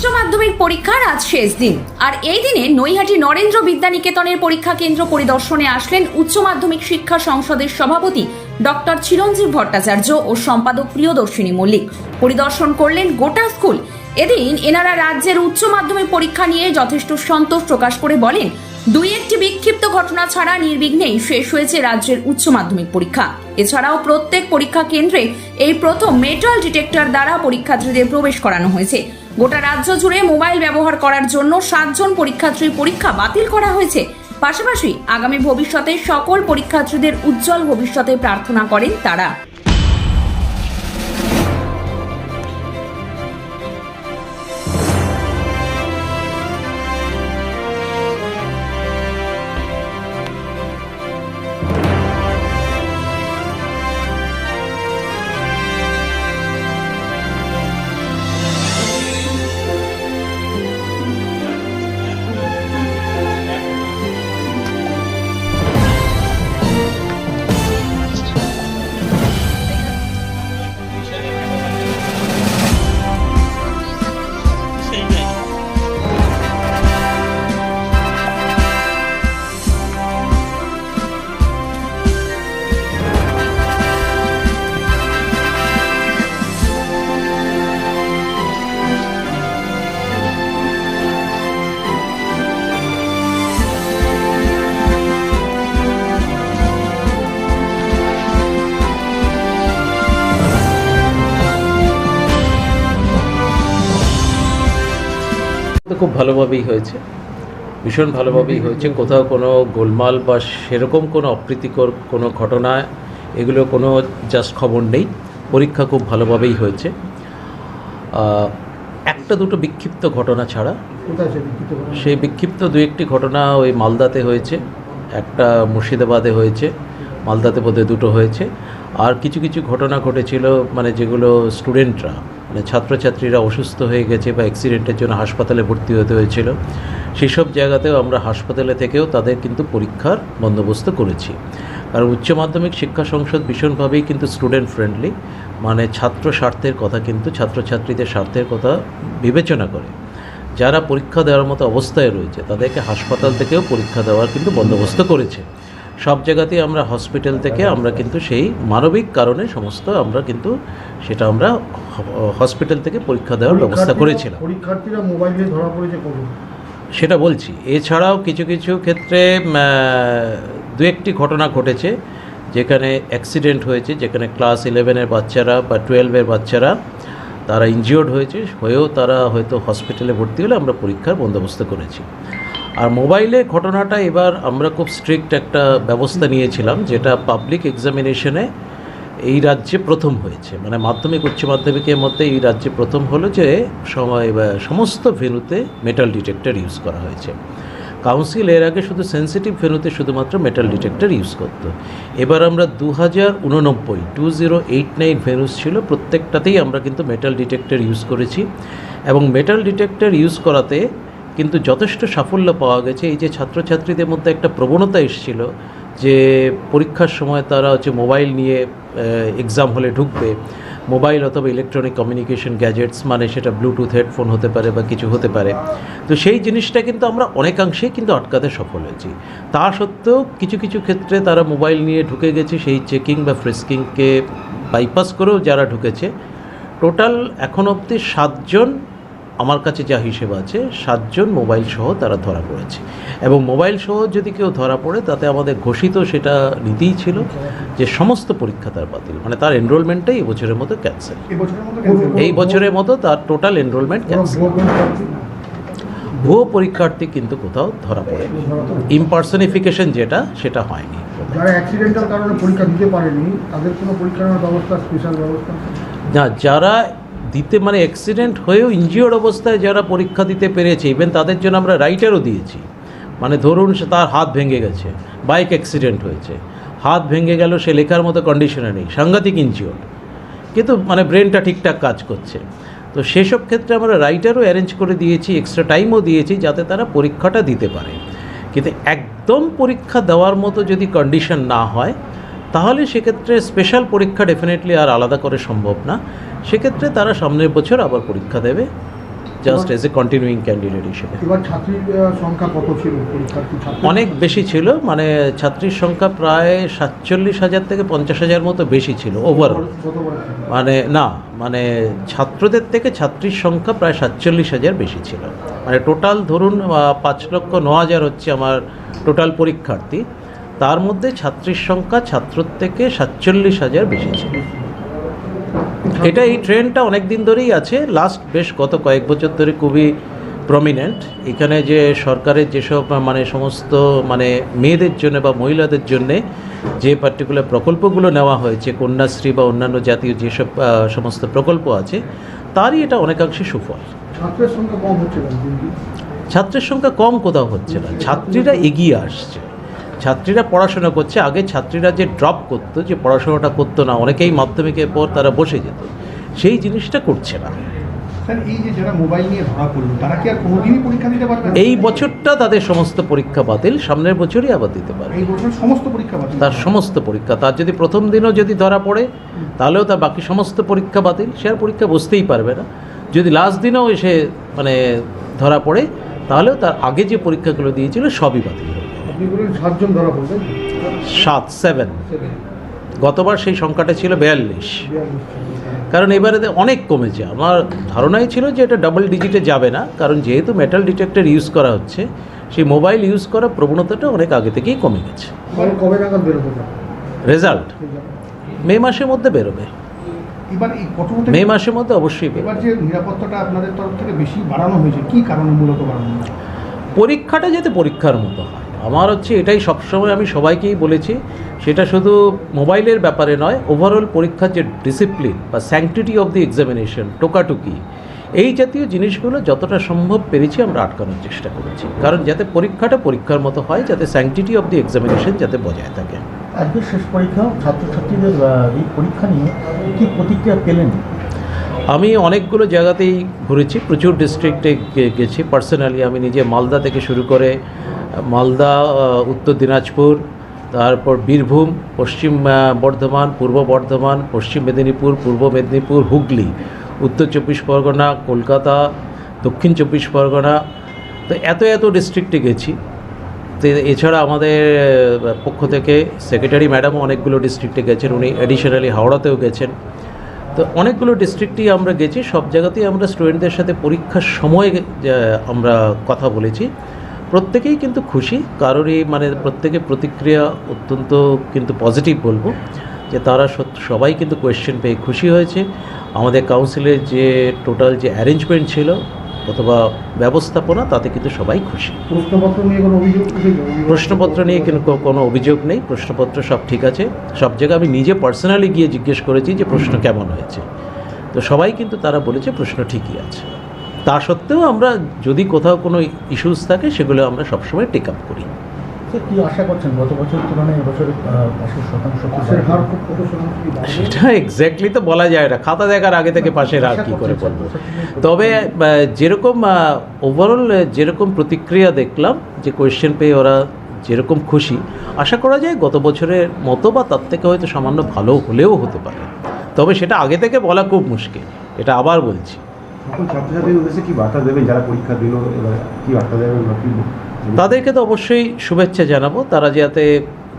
উচ্চ মাধ্যমিক পরীক্ষার আজ শেষ দিন। আর এই দিনে নৈহাটি নরেন্দ্র বিদ্যানিকেতনের পরীক্ষা কেন্দ্র পরিদর্শনে আসলেন উচ্চ মাধ্যমিক শিক্ষা সংসদের সভাপতি ডক্টর চিরঞ্জীব ভট্টাচার্য ও সম্পাদক প্রিয়দর্শিনী মল্লিক। পরিদর্শন করলেন গোটা স্কুল। এদিন এনারা রাজ্যের উচ্চ মাধ্যমিক পরীক্ষা নিয়ে যথেষ্ট সন্তোষ প্রকাশ করে বলেন, দুই একটি বিক্ষিপ্ত ঘটনা ছাড়া নির্বিঘ্নেই শেষ হয়েছে রাজ্যের উচ্চ মাধ্যমিক পরীক্ষা। এছাড়াও প্রত্যেক পরীক্ষা কেন্দ্রে এই প্রথম মেটাল ডিটেক্টর দ্বারা পরীক্ষার্থীদের প্রবেশ করানো হয়েছে। গোটা রাজ্য জুড়ে মোবাইল ব্যবহার করার জন্য সাতজন পরীক্ষার্থীর পরীক্ষা বাতিল করা হয়েছে। পাশাপাশি আগামী ভবিষ্যতে সকল পরীক্ষার্থীদের উজ্জ্বল ভবিষ্যতে প্রার্থনা করেন তারা। খুব ভালোভাবেই হয়েছে। ভীষণ ভালোভাবেই হয়েছে। কোথাও কোনো গোলমাল বা সেরকম কোনো অপ্রীতিকর কোনো ঘটনা এগুলো কোনো জাস্ট খবর নেই। পরীক্ষা খুব ভালোভাবেই হয়েছে। একটা দুটো বিক্ষিপ্ত ঘটনা ছাড়া? সেই বিক্ষিপ্ত দু একটি ঘটনা ওই মালদাতে হয়েছে। একটা মুর্শিদাবাদে হয়েছে। মালদাতে বোধহয় দুটো হয়েছে। আর কিছু কিছু ঘটনা ঘটেছিল মানে যেগুলো স্টুডেন্টরা মানে ছাত্রছাত্রীরা অসুস্থ হয়ে গেছে বা অ্যাক্সিডেন্টের জন্য হাসপাতালে ভর্তি হতে হয়েছিল, সেসব জায়গাতেও আমরা হাসপাতালে থেকেও তাদের কিন্তু পরীক্ষার বন্দোবস্ত করেছি। আর উচ্চ মাধ্যমিক শিক্ষা সংসদ ভীষণভাবেই কিন্তু স্টুডেন্ট ফ্রেন্ডলি মানে ছাত্র স্বার্থের কথা কিন্তু ছাত্রছাত্রীদের স্বার্থের কথা বিবেচনা করে। যারা পরীক্ষা দেওয়ার মতো অবস্থায় রয়েছে, তাদেরকে হাসপাতাল থেকেও পরীক্ষা দেওয়ার কিন্তু বন্দোবস্ত করেছে। সব জায়গাতেই আমরা হসপিটাল থেকে আমরা কিন্তু সেই মানবিক কারণে সমস্ত আমরা কিন্তু সেটা আমরা হসপিটাল থেকে পরীক্ষা দেওয়ার ব্যবস্থা করেছিলাম। পরীক্ষার্থীরা মোবাইলে ধরা পড়েছে সেটা বলছি। এছাড়াও কিছু কিছু ক্ষেত্রে দু একটি ঘটনা ঘটেছে যেখানে অ্যাক্সিডেন্ট হয়েছে যেখানে ক্লাস ইলেভেনের বাচ্চারা বা টুয়েলভের বাচ্চারা তারা ইনজিওর্ড হয়েছে হয়েও তারা হয়তো হসপিটালে ভর্তি হলে আমরা পরীক্ষার বন্দোবস্ত করেছি। আর মোবাইলে ঘটনাটা এবার আমরা খুব স্ট্রিক্ট একটা ব্যবস্থা নিয়েছিলাম, যেটা পাবলিক এক্সামিনেশনে এই রাজ্যে প্রথম হয়েছে। মানে মাধ্যমিক, উচ্চ মাধ্যমিকের মধ্যে এই রাজ্যে প্রথম হলো যে সময় সমস্ত ভেনুতে মেটাল ডিটেক্টর ইউজ করা হয়েছে। কাউন্সিল এর আগে শুধু সেন্সিটিভ ভেনুতে শুধুমাত্র মেটাল ডিটেক্টর ইউজ করতো। এবার আমরা দু হাজার উননব্বই two zero eight nine venues ছিল, প্রত্যেকটাতেই আমরা কিন্তু মেটাল ডিটেক্টর ইউজ করেছি। এবং মেটাল ডিটেক্টর ইউজ করাতে কিন্তু যথেষ্ট সাফল্য পাওয়া গেছে। এই যে ছাত্রছাত্রীদের মধ্যে একটা প্রবণতা এসেছিল যে পরীক্ষার সময় তারা হচ্ছে মোবাইল নিয়ে এক্সাম হলে ঢুকবে। মোবাইল অথবা ইলেকট্রনিক কমিউনিকেশন গ্যাজেটস মানে সেটা ব্লুটুথ হেডফোন হতে পারে বা কিছু হতে পারে। তো সেই জিনিসটা কিন্তু আমরা অনেকাংশেই কিন্তু আটকাতে সফল হয়েছি। তা সত্ত্বেও কিছু কিছু ক্ষেত্রে তারা মোবাইল নিয়ে ঢুকে গেছে সেই চেকিং বা ফ্রেস্কিংকে বাইপাস করেও যারা ঢুকেছে টোটাল এখন অবধি সাতজন আমার কাছে যা হিসেব আছে সাতজন মোবাইল সহ তারা ধরা পড়েছে। এবং মোবাইল সহ যদি কেউ ধরা পড়ে তাতে আমাদের ঘোষিত সেটা নীতিই ছিল যে সমস্ত পরীক্ষা তার বাতিল। মানে তার এনরোলমেন্টটাই এই বছরের মতো ক্যান্সেল। এই বছরের মতো তার টোটাল এনরোলমেন্ট ক্যান্সেল ভুয়ো পরীক্ষার্থী কিন্তু কোথাও ধরা পড়ে। ইমপার্সনিফিকেশন যেটা সেটা হয়নি। যারা অ্যাক্সিডেন্টাল কারণে পরীক্ষা দিতে পারেনি তাদের কোনো পরীক্ষা ব্যবস্থা স্পেশাল ব্যবস্থা না যারা দিতে মানে অ্যাক্সিডেন্ট হয়েও ইনজিওর্ড অবস্থায় যারা পরীক্ষা দিতে পেরেছে ইভেন তাদের জন্য আমরা রাইটারও দিয়েছি। মানে ধরুন সে তার হাত ভেঙে গেছে বাইক অ্যাক্সিডেন্ট হয়েছে, হাত ভেঙে গেল, সে লেখার মতো কন্ডিশনে নেই, সাংঘাতিক ইনজিওর্ড কিন্তু মানে ব্রেনটা ঠিকঠাক কাজ করছে। তো সেসব ক্ষেত্রে আমরা রাইটারও অ্যারেঞ্জ করে দিয়েছি এক্সট্রা টাইমও দিয়েছি, যাতে তারা পরীক্ষাটা দিতে পারে। কিন্তু একদম পরীক্ষা দেওয়ার মতো যদি কন্ডিশন না হয় তাহলে সেক্ষেত্রে স্পেশাল পরীক্ষা ডেফিনেটলি আর আলাদা করে সম্ভব না। সেক্ষেত্রে তারা সামনের বছর আবার পরীক্ষা দেবে just as a continuing candidate হিসেবে। সংখ্যা কত ছিল অনেক বেশি ছিল মানে ছাত্রীর সংখ্যা প্রায় সাতচল্লিশ হাজার থেকে পঞ্চাশ হাজার মতো বেশি ছিল ওভারঅল মানে না মানে ছাত্রদের থেকে ছাত্রীর সংখ্যা প্রায় সাতচল্লিশ হাজার বেশি ছিল। মানে টোটাল ধরুন পাঁচ লক্ষ ন হাজার হচ্ছে আমার টোটাল পরীক্ষার্থী। তার মধ্যে ছাত্রীর সংখ্যা ছাত্রর থেকে সাতচল্লিশ হাজার বেশি ছিল। এটা এই ট্রেন্ডটা অনেক দিন ধরেই আছে। লাস্ট বেশ গত কয়েক বছর ধরে খুবই প্রমিনেন্ট এখানে যে সরকারের যেসব মানে সমস্ত মানে মেয়েদের জন্য বা মহিলাদের জন্যে যে পার্টিকুলার প্রকল্পগুলো নেওয়া হয়েছে কন্যাশ্রী বা অন্যান্য জাতীয় যেসব সমস্ত প্রকল্প আছে তারই এটা অনেকাংশে সুফল। ছাত্রের সংখ্যা কম? ছাত্রের সংখ্যা কম কোথাও হচ্ছে না। ছাত্রীরা এগিয়ে আসছে। ছাত্রীরা পড়াশোনা করছে আগে ছাত্রীরা যে ড্রপ করতো যে পড়াশোনাটা করতো না অনেকেই মাধ্যমিকের পর তারা বসে যেত। সেই জিনিসটা করছে না। এই বছরটা তাদের সমস্ত পরীক্ষা বাতিল সামনের বছরই আবার দিতে পারে সমস্ত পরীক্ষা তার সমস্ত পরীক্ষা তার যদি প্রথম দিনও যদি ধরা পড়ে তাহলেও তার বাকি সমস্ত পরীক্ষা বাতিল সে আর পরীক্ষা বসতেই পারবে না। যদি লাস্ট দিনেও এসে মানে ধরা পড়ে তাহলেও তার আগে যে পরীক্ষাগুলো দিয়েছিল সবই বাতিল সাতজন ধরা পড়বেন সাত সেভেন গতবার সেই সংখ্যাটা ছিল বিয়াল্লিশ। কারণ এবারে অনেক কমেছে। আমার ধারণাই ছিল যে এটা ডাবল ডিজিটে যাবে না কারণ যেহেতু মেটাল ডিটেক্টর ইউজ করা হচ্ছে সেই মোবাইল ইউজ করার প্রবণতাটা অনেক আগে থেকেই কমে গেছে। কবে কবে নাগাদ বেরোবে রেজাল্ট মে মাসের মধ্যে বেরোবে। এবার এই কত মে মাসের মধ্যে অবশ্যই এবার যে নিরাপত্তাটা আপনাদের তরফ থেকে বেশি বাড়ানো হয়েছে কি কারণে মূলত বাড়ানো পরীক্ষাটা যাতে পরীক্ষার মতো হয়। আমার হচ্ছে এটাই সবসময় আমি সবাইকেই বলেছি সেটা শুধু মোবাইলের ব্যাপারে নয় ওভারঅল পরীক্ষার যে ডিসিপ্লিন বা স্যাংটিটি অফ দি এক্সামিনেশন টোকাটুকি এই জাতীয় জিনিসগুলো যতটা সম্ভব পেরেছি আমরা আটকানোর চেষ্টা করেছি। কারণ যাতে পরীক্ষাটা পরীক্ষার মতো হয় যাতে স্যাংটিটি অফ দি এক্সামিনেশন যাতে বজায় থাকে। আজকে শেষ পরীক্ষা ছাত্রছাত্রীদের এই পরীক্ষা নিয়ে কি প্রতিক্রিয়া পেলেন? আমি অনেকগুলো জায়গাতেই ঘুরেছি প্রচুর ডিস্ট্রিক্টে গেছি। পার্সোনালি আমি নিজে মালদা থেকে শুরু করে মালদা উত্তর দিনাজপুর, তারপর বীরভূম, পশ্চিম বর্ধমান, পূর্ব বর্ধমান, পশ্চিম মেদিনীপুর, পূর্ব মেদিনীপুর, হুগলি, উত্তর চব্বিশ পরগনা, কলকাতা, দক্ষিণ চব্বিশ পরগনা। তো এত এত ডিস্ট্রিক্টে গেছি। তো এছাড়া আমাদের পক্ষ থেকে সেক্রেটারি ম্যাডামও অনেকগুলো ডিস্ট্রিক্টে গেছেন, উনি অ্যাডিশনালি হাওড়াতেও গেছেন। তো অনেকগুলো ডিস্ট্রিক্টেই আমরা গেছি, সব জায়গাতেই আমরা স্টুডেন্টদের সাথে পরীক্ষার সময় আমরা কথা বলেছি। প্রত্যেকেই কিন্তু খুশি কারোরই মানে প্রত্যেকের প্রতিক্রিয়া অত্যন্ত কিন্তু পজিটিভ বলব যে তারা সবাই কিন্তু কোয়েশ্চেন পেয়ে খুশি হয়েছে। আমাদের কাউন্সিলের যে টোটাল যে অ্যারেঞ্জমেন্ট ছিল অথবা ব্যবস্থাপনা তাতে কিন্তু সবাই খুশি। প্রশ্নপত্র নিয়ে কোনো অভিযোগ প্রশ্নপত্র নিয়ে কিন্তু কোনো অভিযোগ নেই প্রশ্নপত্র সব ঠিক আছে। সব জায়গায় আমি নিজে পার্সোনালি গিয়ে জিজ্ঞেস করেছি যে প্রশ্ন কেমন হয়েছে। তো সবাই কিন্তু তারা বলেছে প্রশ্ন ঠিকই আছে। তা সত্ত্বেও আমরা যদি কোথাও কোনো ইস্যুস থাকে সেগুলো আমরা সবসময় টেক আপ করি। কি আশা করছেন? গত তুলনায় এবছর বাড়বে? সেটা এক্স্যাক্টলি তো বলা যায় না। খাতা দেখার আগে থেকে পাশের আর কী করে বলব। তবে যেরকম ওভারঅল যেরকম প্রতিক্রিয়া দেখলাম যে কোয়েশ্চেন পেয়ে ওরা যেরকম খুশি আশা করা যায় গত বছরের মতো বা তার থেকে হয়তো সামান্য ভালো হলেও হতে পারে। তবে সেটা আগে থেকে বলা খুব মুশকিল। এটা আবার বলছি। সকল ছাত্রছাত্রীদের উদ্দেশ্যে কি বার্তা দেবেন? যারা পরীক্ষা দিল এবার কি বার্তা দেবেন বা কি তাদেরকে তো অবশ্যই শুভেচ্ছা জানাব। তারা যাতে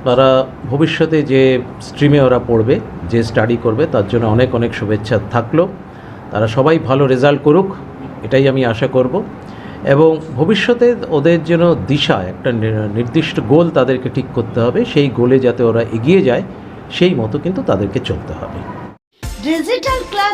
তারা ভবিষ্যতে যে স্ট্রিমে ওরা পড়বে যে স্টাডি করবে তার জন্য অনেক অনেক শুভেচ্ছা থাকল। তারা সবাই ভালো রেজাল্ট করুক এটাই আমি আশা করব। এবং ভবিষ্যতে ওদের যেন দিশা একটা নির্দিষ্ট গোল তাদেরকে ঠিক করতে হবে। সেই গোলে যাতে ওরা এগিয়ে যায় সেই মতো কিন্তু তাদেরকে চলতে হবে। ডিজিটাল